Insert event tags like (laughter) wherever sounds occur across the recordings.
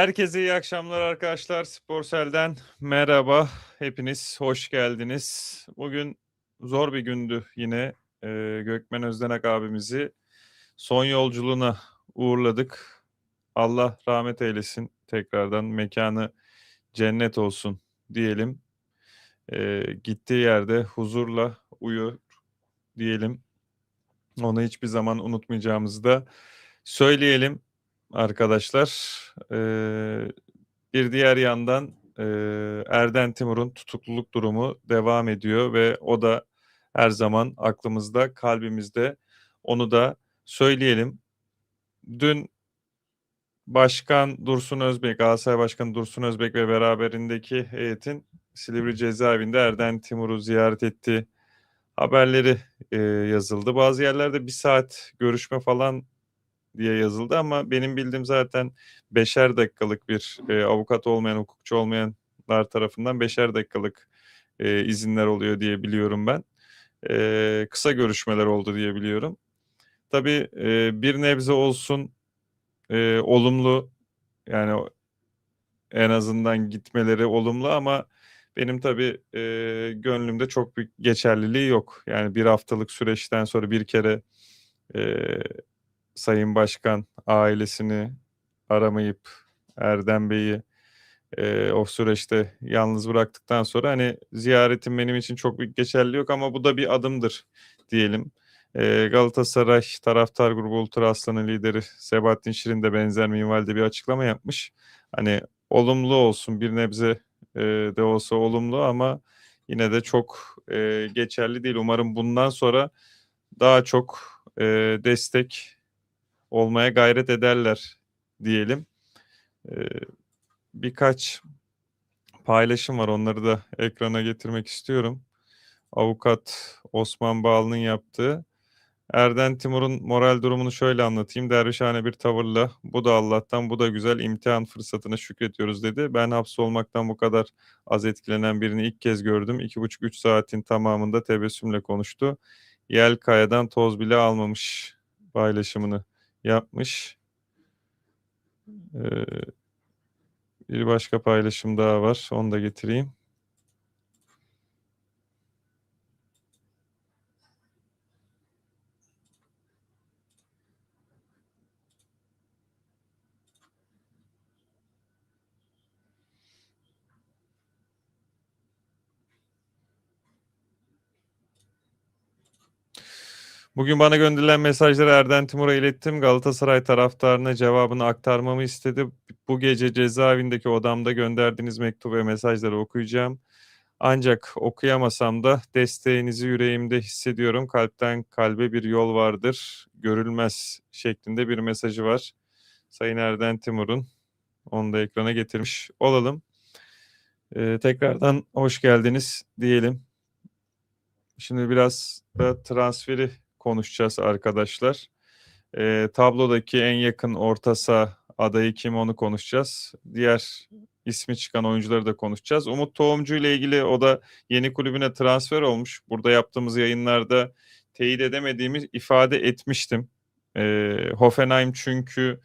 Herkese iyi akşamlar arkadaşlar. Sporsel'den merhaba. Hepiniz hoş geldiniz. Bugün zor bir gündü yine. Ee, Gökmen Özdenek abimizi son yolculuğuna uğurladık. Allah rahmet eylesin. Tekrardan mekanı cennet olsun diyelim. Ee, gittiği yerde huzurla uyur diyelim. Onu hiçbir zaman unutmayacağımızı da söyleyelim arkadaşlar. Ee, bir diğer yandan e, Erden Timur'un tutukluluk durumu devam ediyor ve o da her zaman aklımızda, kalbimizde. Onu da söyleyelim. Dün Başkan Dursun Özbek, Galatasaray Başkanı Dursun Özbek ve beraberindeki heyetin Silivri cezaevinde Erden Timur'u ziyaret etti. Haberleri e, yazıldı. Bazı yerlerde bir saat görüşme falan diye yazıldı ama benim bildiğim zaten beşer dakikalık bir e, avukat olmayan, hukukçu olmayanlar tarafından beşer dakikalık e, izinler oluyor diye biliyorum ben. E, kısa görüşmeler oldu diye biliyorum. Tabii e, bir nebze olsun e, olumlu yani en azından gitmeleri olumlu ama benim tabii e, gönlümde çok büyük geçerliliği yok. Yani bir haftalık süreçten sonra bir kere e, Sayın Başkan ailesini aramayıp Erdem Bey'i e, o süreçte yalnız bıraktıktan sonra hani ziyaretim benim için çok büyük geçerli yok ama bu da bir adımdır diyelim. E, Galatasaray taraftar grubu Ultra Aslan'ın lideri Sebahattin Şirin de benzer minvalde bir açıklama yapmış. Hani olumlu olsun bir nebze e, de olsa olumlu ama yine de çok e, geçerli değil. Umarım bundan sonra daha çok e, destek olmaya gayret ederler diyelim. Ee, birkaç paylaşım var onları da ekrana getirmek istiyorum. Avukat Osman Bağlı'nın yaptığı. Erden Timur'un moral durumunu şöyle anlatayım. Dervişhane bir tavırla bu da Allah'tan bu da güzel imtihan fırsatına şükrediyoruz dedi. Ben hapsolmaktan bu kadar az etkilenen birini ilk kez gördüm. 2,5-3 saatin tamamında tebessümle konuştu. Yel kayadan toz bile almamış paylaşımını yapmış. Ee, bir başka paylaşım daha var. Onu da getireyim. Bugün bana gönderilen mesajları Erden Timur'a ilettim. Galatasaray taraftarına cevabını aktarmamı istedi. Bu gece cezaevindeki odamda gönderdiğiniz mektup ve mesajları okuyacağım. Ancak okuyamasam da desteğinizi yüreğimde hissediyorum. Kalpten kalbe bir yol vardır. Görülmez şeklinde bir mesajı var. Sayın Erden Timur'un. Onu da ekrana getirmiş olalım. Ee, tekrardan hoş geldiniz diyelim. Şimdi biraz da transferi konuşacağız arkadaşlar. E, tablodaki en yakın orta saha adayı kim onu konuşacağız. Diğer ismi çıkan oyuncuları da konuşacağız. Umut Tohumcu ile ilgili o da yeni kulübüne transfer olmuş. Burada yaptığımız yayınlarda teyit edemediğimi ifade etmiştim. E, Hoffenheim çünkü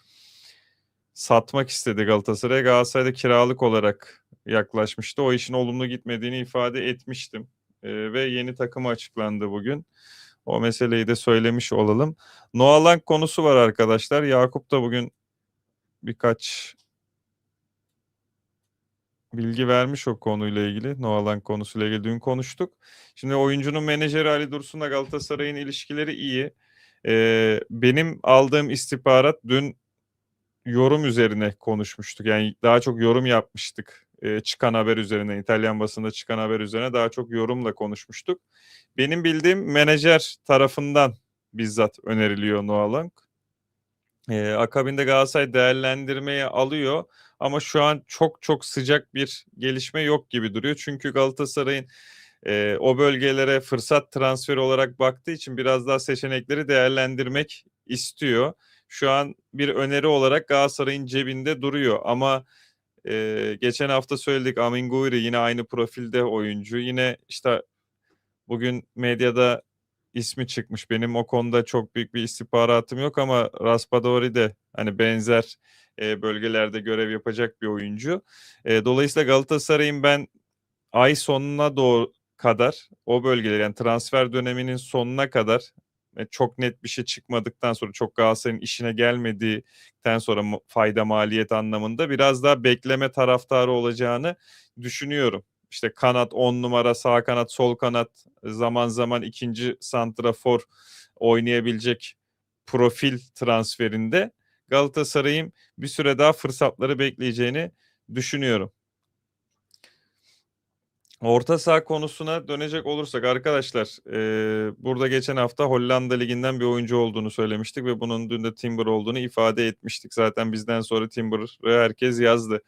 satmak istedi Galatasaray'a. Galatasaray'da kiralık olarak yaklaşmıştı. O işin olumlu gitmediğini ifade etmiştim. E, ve yeni takımı açıklandı bugün. O meseleyi de söylemiş olalım. Noalang konusu var arkadaşlar. Yakup da bugün birkaç bilgi vermiş o konuyla ilgili. Noalang konusuyla ilgili dün konuştuk. Şimdi oyuncunun menajeri Ali Dursun'la Galatasaray'ın ilişkileri iyi. Ee, benim aldığım istihbarat dün yorum üzerine konuşmuştuk. Yani daha çok yorum yapmıştık e, çıkan haber üzerine, İtalyan basında çıkan haber üzerine daha çok yorumla konuşmuştuk. Benim bildiğim menajer tarafından bizzat öneriliyor Noah Lang. E, akabinde Galatasaray değerlendirmeye alıyor ama şu an çok çok sıcak bir gelişme yok gibi duruyor. Çünkü Galatasaray'ın e, o bölgelere fırsat transferi olarak baktığı için biraz daha seçenekleri değerlendirmek istiyor. Şu an bir öneri olarak Galatasaray'ın cebinde duruyor ama ee, geçen hafta söyledik Amin Gouiri yine aynı profilde oyuncu. Yine işte bugün medyada ismi çıkmış. Benim o konuda çok büyük bir istihbaratım yok ama Raspadori de hani benzer eee, bölgelerde görev yapacak bir oyuncu. Eee, dolayısıyla Galatasaray'ın ben ay sonuna doğru kadar o bölgeleri yani transfer döneminin sonuna kadar e, çok net bir şey çıkmadıktan sonra çok Galatasaray'ın işine gelmedikten sonra fayda maliyet anlamında biraz daha bekleme taraftarı olacağını düşünüyorum. İşte kanat 10 numara sağ kanat sol kanat zaman zaman ikinci santrafor oynayabilecek profil transferinde Galatasaray'ın bir süre daha fırsatları bekleyeceğini düşünüyorum. Orta saha konusuna dönecek olursak arkadaşlar eee, burada geçen hafta Hollanda Ligi'nden bir oyuncu olduğunu söylemiştik ve bunun dün de Timber olduğunu ifade etmiştik. Zaten bizden sonra Timber'ı herkes yazdı.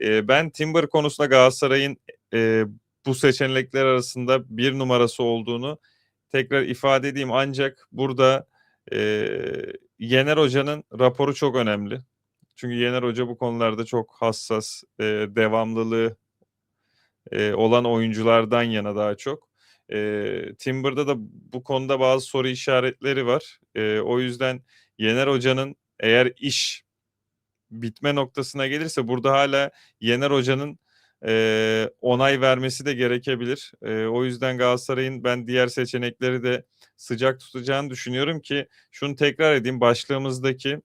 Eee, ben Timber konusunda Galatasaray'ın eee, bu seçenekler arasında bir numarası olduğunu tekrar ifade edeyim. Ancak burada eee Yener Hoca'nın raporu çok önemli. Çünkü Yener Hoca bu konularda çok hassas, eee, devamlılığı eee, olan oyunculardan yana daha çok. Eee, Timber'da da bu konuda bazı soru işaretleri var. Eee, o yüzden Yener Hoca'nın eğer iş bitme noktasına gelirse burada hala Yener Hoca'nın eee, onay vermesi de gerekebilir. Eee, o yüzden Galatasaray'ın ben diğer seçenekleri de sıcak tutacağını düşünüyorum ki şunu tekrar edeyim başlığımızdaki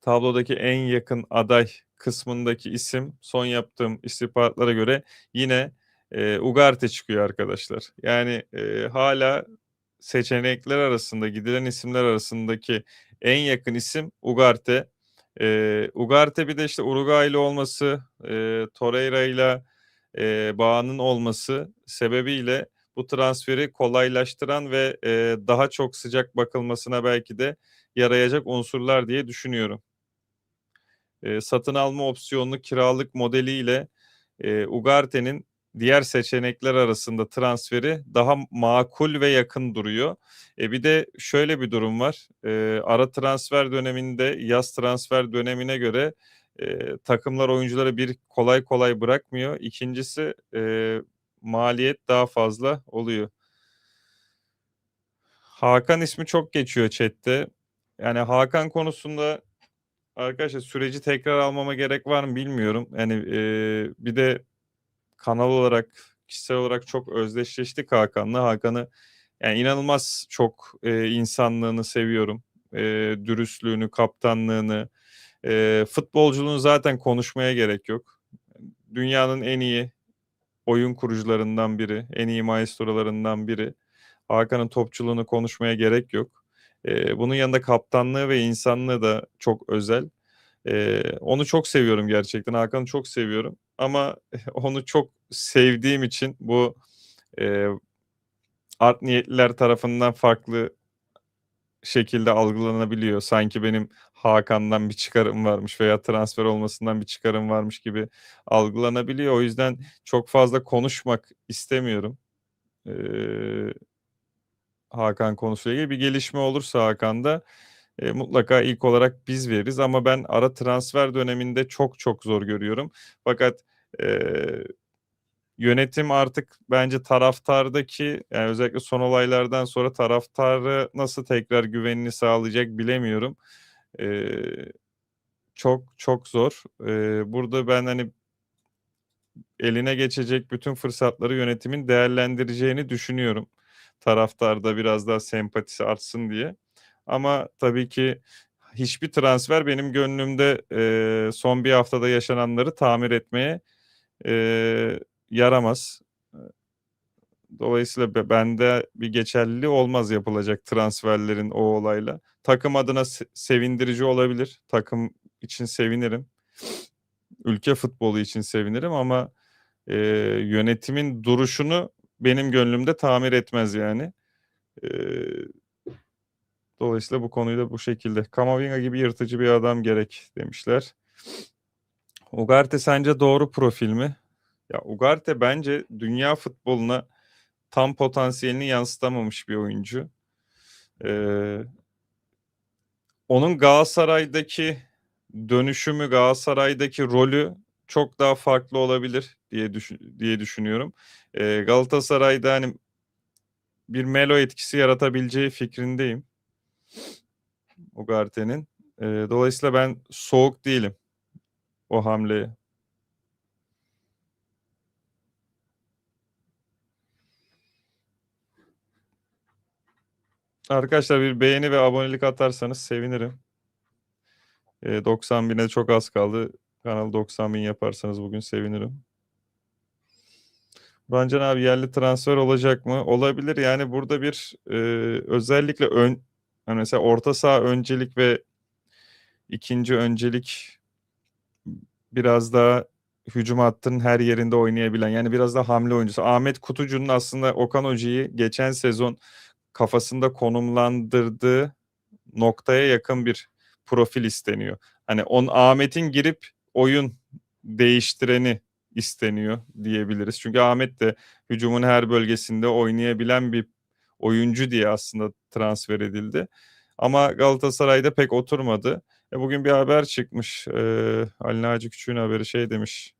tablodaki en yakın aday kısmındaki isim son yaptığım istihbaratlara göre yine e, Ugarte çıkıyor arkadaşlar. Yani e, hala seçenekler arasında gidilen isimler arasındaki en yakın isim Ugarte. E, Ugarte bir de işte Uruguaylı olması, e, Torreira ile e, bağının olması sebebiyle bu transferi kolaylaştıran ve e, daha çok sıcak bakılmasına belki de yarayacak unsurlar diye düşünüyorum e, satın alma opsiyonlu kiralık modeliyle e, Ugarte'nin diğer seçenekler arasında transferi daha makul ve yakın duruyor. E, bir de şöyle bir durum var. E, ara transfer döneminde yaz transfer dönemine göre e, takımlar oyuncuları bir kolay kolay bırakmıyor. İkincisi e, maliyet daha fazla oluyor. Hakan ismi çok geçiyor chatte. Yani Hakan konusunda Arkadaşlar süreci tekrar almama gerek var mı bilmiyorum. Yani eee, bir de kanal olarak, kişisel olarak çok özdeşleştik Hakan'la. Hakan'ı yani inanılmaz çok eee, insanlığını seviyorum. Eee, dürüstlüğünü, kaptanlığını, eee, futbolculuğunu zaten konuşmaya gerek yok. Dünyanın en iyi oyun kurucularından biri, en iyi maestrolarından biri. Hakan'ın topçuluğunu konuşmaya gerek yok. Eee, bunun yanında kaptanlığı ve insanlığı da çok özel. Eee, onu çok seviyorum gerçekten. Hakan'ı çok seviyorum ama (laughs) onu çok sevdiğim için bu eee, art niyetliler tarafından farklı şekilde algılanabiliyor. Sanki benim Hakan'dan bir çıkarım varmış veya transfer olmasından bir çıkarım varmış gibi algılanabiliyor. O yüzden çok fazla konuşmak istemiyorum. Eee Hakan konusuyla ilgili bir gelişme olursa Hakan'da e, mutlaka ilk olarak biz veririz ama ben ara transfer döneminde çok çok zor görüyorum. Fakat e, yönetim artık bence taraftardaki yani özellikle son olaylardan sonra taraftarı nasıl tekrar güvenini sağlayacak bilemiyorum. E, çok çok zor. E, burada ben hani eline geçecek bütün fırsatları yönetimin değerlendireceğini düşünüyorum. Taraftarda biraz daha sempatisi artsın diye. Ama tabii ki hiçbir transfer benim gönlümde e, son bir haftada yaşananları tamir etmeye e, yaramaz. Dolayısıyla bende bir geçerliliği olmaz yapılacak transferlerin o olayla. Takım adına sevindirici olabilir. Takım için sevinirim. Ülke futbolu için sevinirim ama e, yönetimin duruşunu benim gönlümde tamir etmez yani. E, dolayısıyla bu konuyu da bu şekilde. Kamavinga gibi yırtıcı bir adam gerek demişler. Ugarte sence doğru profil mi? Ya Ugarte bence dünya futboluna tam potansiyelini yansıtamamış bir oyuncu. Ee, onun Galatasaray'daki dönüşümü, Galatasaray'daki rolü çok daha farklı olabilir diye düşün, diye düşünüyorum. Ee, Galatasaray'da hani bir Melo etkisi yaratabileceği fikrindeyim. Ugarte'nin. Eee, dolayısıyla ben soğuk değilim o hamleye. Arkadaşlar bir beğeni ve abonelik atarsanız sevinirim. Eee, 90.000'e çok az kaldı. Kanalı 90.000 yaparsanız bugün sevinirim. Burhancan abi yerli transfer olacak mı? Olabilir. Yani burada bir, eee, özellikle ön hani mesela orta saha öncelik ve 2'nci öncelik biraz daha hücum hattının her yerinde oynayabilen, yani biraz da hamle oyuncusu. Ahmet Kutucu'nun aslında Okan Hoca'yı geçen sezon kafasında konumlandırdığı noktaya yakın bir profil isteniyor. Hani on Ahmet'in girip oyun değiştireni isteniyor diyebiliriz. Çünkü Ahmet de hücumun her bölgesinde oynayabilen bir oyuncu diye aslında transfer edildi. Ama Galatasaray'da pek oturmadı. E, bugün bir haber çıkmış. Eee, Ali Naci Küçük'ün haberi şey demiş.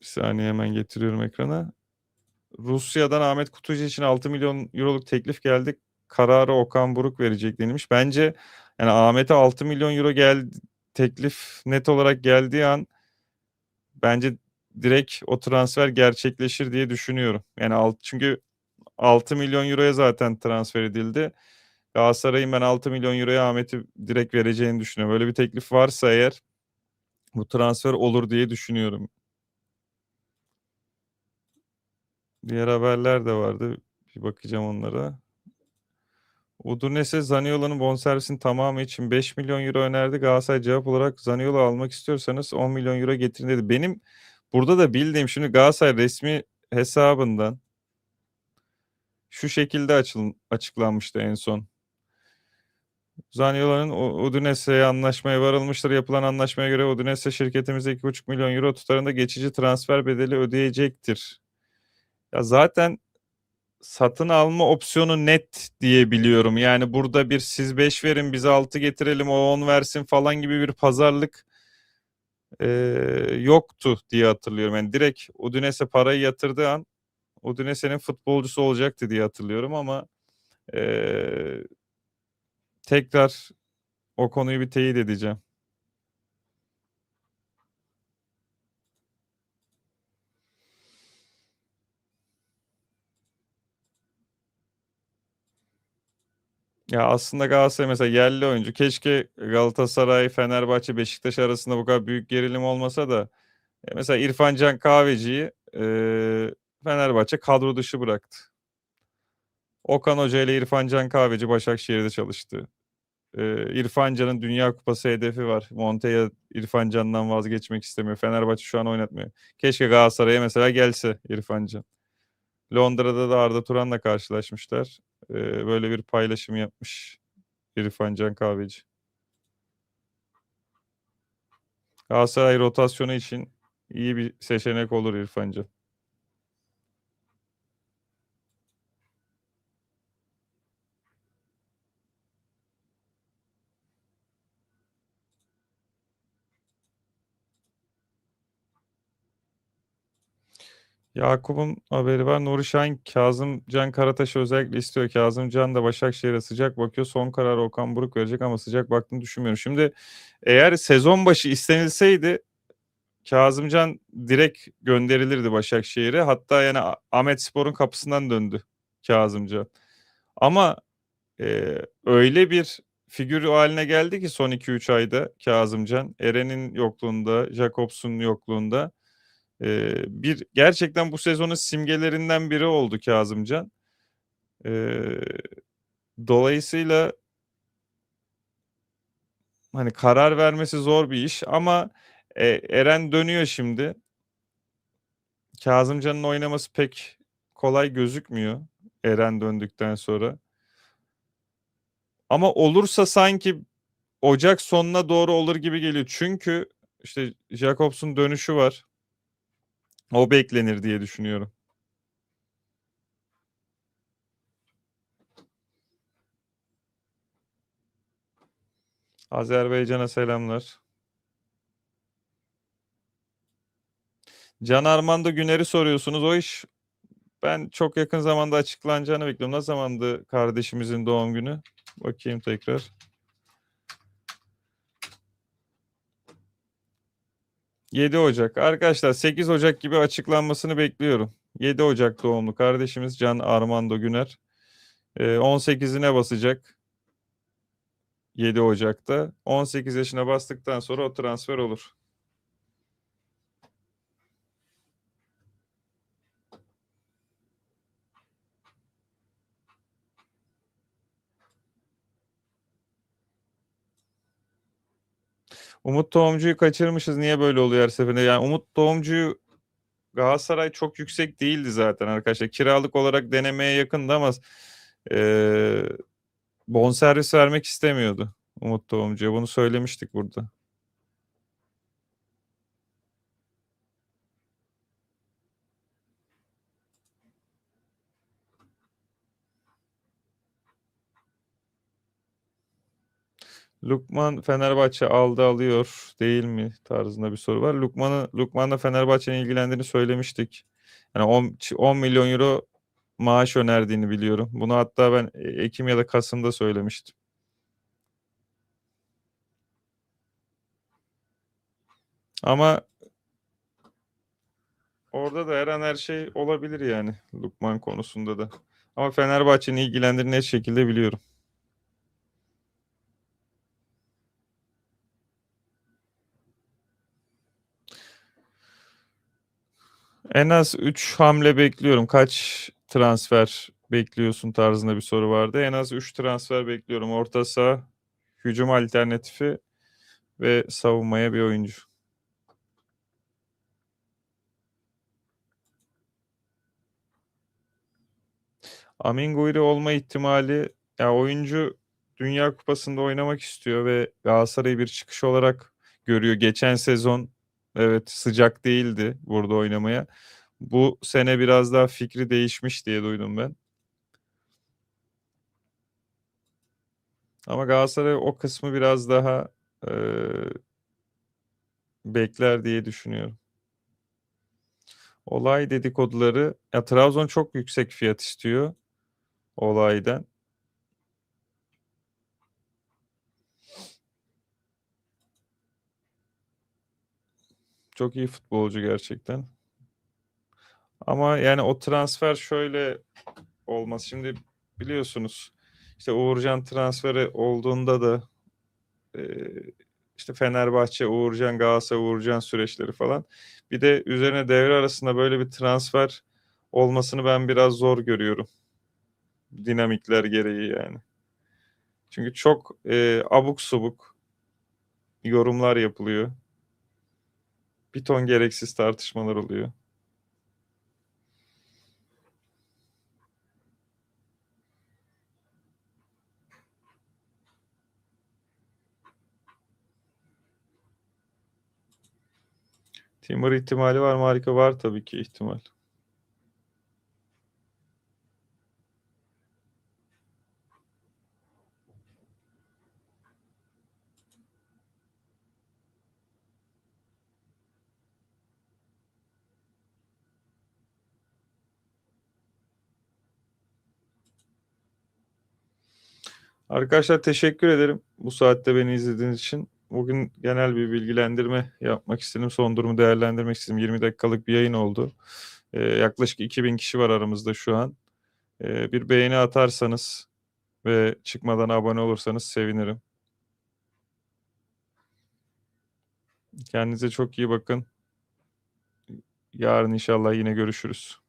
Bir saniye hemen getiriyorum ekrana. Rusya'dan Ahmet Kutucu için 6 milyon euroluk teklif geldi. Kararı Okan Buruk verecek denilmiş. Bence yani Ahmet'e 6 milyon euro gel teklif net olarak geldiği an bence direkt o transfer gerçekleşir diye düşünüyorum. Yani alt çünkü 6 milyon euroya zaten transfer edildi. Galatasaray'ın ben 6 milyon euroya Ahmet'i direkt vereceğini düşünüyorum. Böyle bir teklif varsa eğer bu transfer olur diye düşünüyorum. Diğer haberler de vardı. Bir bakacağım onlara. Udinese Zaniolo'nun bonservisinin tamamı için 5 milyon euro önerdi. Galatasaray cevap olarak Zaniolo almak istiyorsanız 10 milyon euro getirin dedi. Benim burada da bildiğim şimdi Galatasaray resmi hesabından şu şekilde açıl, açıklanmıştı en son. Zaniolo'nun Udinese'ye anlaşmaya varılmıştır. Yapılan anlaşmaya göre Udinese şirketimize 2,5 milyon euro tutarında geçici transfer bedeli ödeyecektir. Ya zaten satın alma opsiyonu net diye biliyorum. Yani burada bir siz 5 verin biz 6 getirelim o 10 versin falan gibi bir pazarlık e, yoktu diye hatırlıyorum. Yani direkt Udinese parayı yatırdığı an Udinese'nin futbolcusu olacaktı diye hatırlıyorum ama e, tekrar o konuyu bir teyit edeceğim. Ya aslında Galatasaray mesela yerli oyuncu keşke Galatasaray, Fenerbahçe, Beşiktaş arasında bu kadar büyük gerilim olmasa da e, mesela İrfan Can Kahveci'yi e, Fenerbahçe kadro dışı bıraktı. Okan Hoca ile İrfan Can Kahveci Başakşehir'de çalıştı. E, İrfan Can'ın Dünya Kupası hedefi var. Montella İrfan Can'dan vazgeçmek istemiyor. Fenerbahçe şu an oynatmıyor. Keşke Galatasaray'a mesela gelse İrfan Can. Londra'da da Arda Turan'la karşılaşmışlar. Ee, böyle bir paylaşım yapmış İrfan Can Kahveci. Galatasaray rotasyonu için iyi bir seçenek olur İrfan Can. Yakup'un haberi var. Nuri Şahin Kazım Can Karataş'ı özellikle istiyor. Kazım Can da Başakşehir'e sıcak bakıyor. Son kararı Okan Buruk verecek ama sıcak baktığını düşünmüyorum. Şimdi eğer sezon başı istenilseydi Kazımcan direkt gönderilirdi Başakşehir'e. Hatta yani Ahmet Spor'un kapısından döndü Kazımcan. Ama e, öyle bir figür haline geldi ki son 2-3 ayda Kazımcan. Eren'in yokluğunda, Jacobs'un yokluğunda e, bir gerçekten bu sezonun simgelerinden biri oldu Kazımcan. E, dolayısıyla hani karar vermesi zor bir iş ama e, Eren dönüyor şimdi. Kazımcan'ın oynaması pek kolay gözükmüyor Eren döndükten sonra. Ama olursa sanki Ocak sonuna doğru olur gibi geliyor. Çünkü işte Jacobs'un dönüşü var. O beklenir diye düşünüyorum. Azerbaycan'a selamlar. Can Armando Güner'i soruyorsunuz. O iş Ben çok yakın zamanda açıklanacağını bekliyorum. Ne zamandı kardeşimizin doğum günü? Bakayım tekrar. ...7 Ocak. Arkadaşlar 8 Ocak gibi açıklanmasını bekliyorum. 7 Ocak doğumlu kardeşimiz Can Armando Güner. Ee, 18'ine basacak. 7 Ocak'ta. 18 yaşına bastıktan sonra o transfer olur. Umut Tohumcu'yu kaçırmışız. Niye böyle oluyor her seferinde? Yani Umut Tohumcu'yu Galatasaray çok yüksek değildi zaten arkadaşlar. Kiralık olarak denemeye yakındı ama e, bonservis vermek istemiyordu Umut Tohumcu'ya. Bunu söylemiştik burada. Lukman Fenerbahçe aldı alıyor değil mi tarzında bir soru var. Lukman'ı Lukman'la Fenerbahçe'nin ilgilendiğini söylemiştik. Yani 10, 10 milyon euro maaş önerdiğini biliyorum. Bunu hatta ben Ekim ya da Kasım'da söylemiştim. Ama orada da her an her şey olabilir yani Lukman konusunda da. Ama Fenerbahçe'nin ilgilendiğini net şekilde biliyorum. En az 3 hamle bekliyorum. Kaç transfer bekliyorsun tarzında bir soru vardı. En az 3 transfer bekliyorum. Orta saha, hücum alternatifi ve savunmaya bir oyuncu. Amin Guyri olma ihtimali ya oyuncu Dünya Kupası'nda oynamak istiyor ve Galatasaray'ı bir çıkış olarak görüyor. Geçen sezon evet sıcak değildi burada oynamaya. Bu sene biraz daha fikri değişmiş diye duydum ben. Ama Galatasaray o kısmı biraz daha e, bekler diye düşünüyorum. Olay dedikoduları ya Trabzon çok yüksek fiyat istiyor olaydan. Çok iyi futbolcu gerçekten. Ama yani o transfer şöyle olmaz. Şimdi biliyorsunuz işte Uğurcan transferi olduğunda da e, işte Fenerbahçe, Uğurcan, Galatasaray, Uğurcan süreçleri falan. Bir de üzerine devre arasında böyle bir transfer olmasını ben biraz zor görüyorum. Dinamikler gereği yani. Çünkü çok e, abuk subuk yorumlar yapılıyor. Bir ton gereksiz tartışmalar oluyor. Timur ihtimali var mı? Harika var tabii ki ihtimal. Arkadaşlar teşekkür ederim bu saatte beni izlediğiniz için. Bugün genel bir bilgilendirme yapmak istedim. Son durumu değerlendirmek istedim. 20 dakikalık bir yayın oldu. Ee, yaklaşık 2000 kişi var aramızda şu an. Ee, bir beğeni atarsanız ve çıkmadan abone olursanız sevinirim. Kendinize çok iyi bakın. Yarın inşallah yine görüşürüz.